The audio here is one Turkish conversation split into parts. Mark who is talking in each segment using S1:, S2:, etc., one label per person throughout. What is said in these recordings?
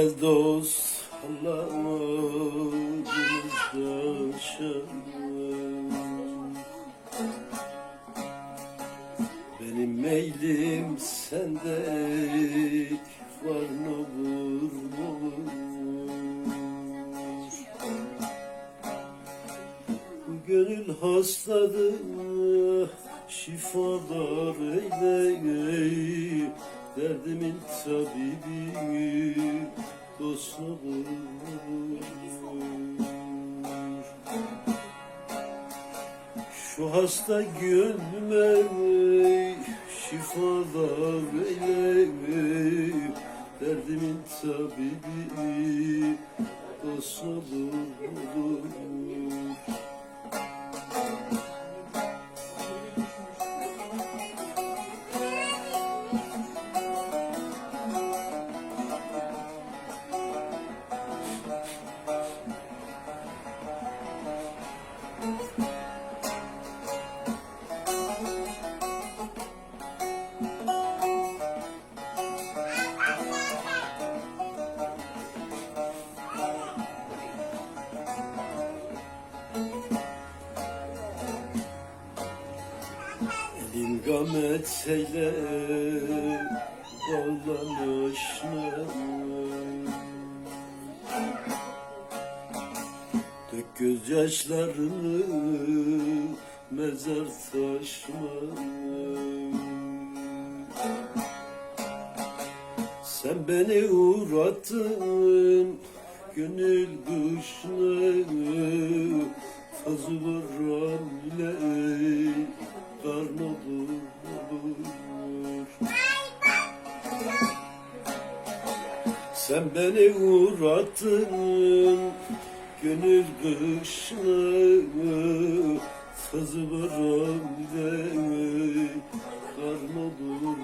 S1: Güzel dost Allah'ımızda Benim meylim sende var ne olur ne olur Bu gönül hastadır şifalar eyle Derdimin tabibi dost olur Şu hasta gönlüme şifalar eyle Derdimin tabibi dost olur Elin gamet eyle bağlanışına Dök gözyaşlarını mezar taşına Sen beni uğrattın gönül kuşuna Fazı vuran Sen beni uğrattın gönül kışına Fazı vuran ile karn olur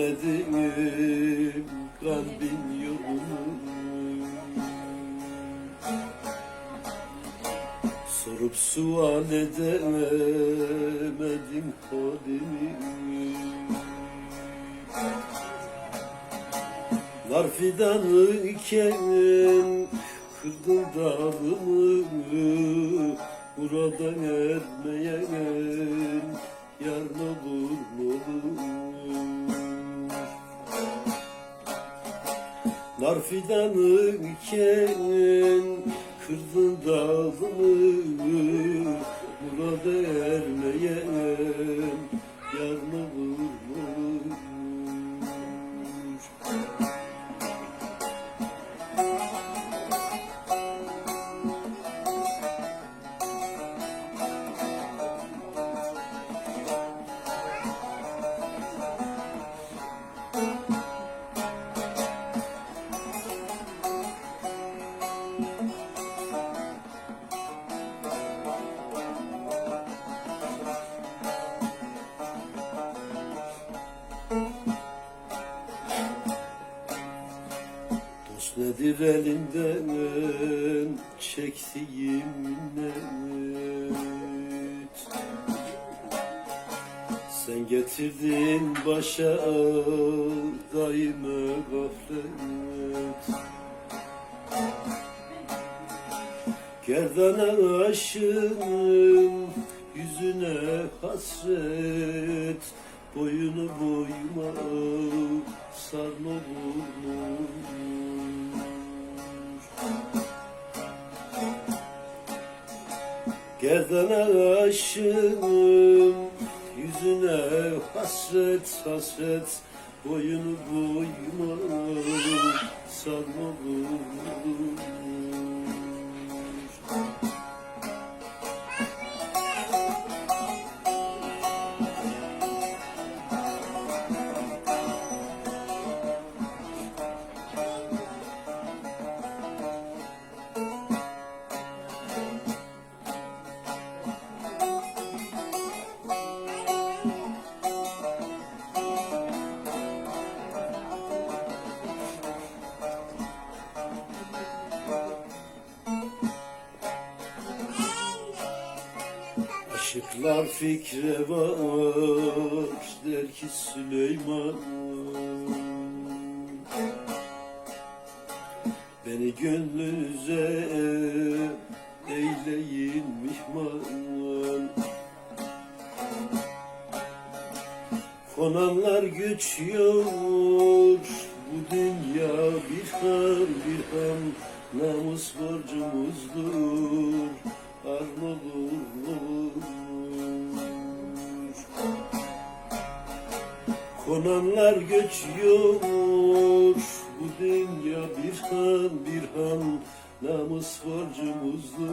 S1: bilemedim kalbin yolunu. Sorup sual edemedim halimi. Nar fidanı iken kırdın dalımı. Burada ermeyen yar ne olur ne Nar fidanı kırdın dalımı Burada ermeyen Nedir elinden çektiğim minnet Sen getirdin başa daime gaflet. Gerdana aşığım yüzüne hasret. Boyunu boyuma sarma olur Gerdana aşığım yüzüne hasret hasret Boyunu boyuma sarma olur Aşıklar fikre var der ki Süleyman. Beni gönlünüze eyleyin mihman. Konanlar geçiyor bu dünya bir han bir han Namus borcumuzdur ar olur Konanlar geçiyor bu dünya bir han bir han. Namus borcumuzdur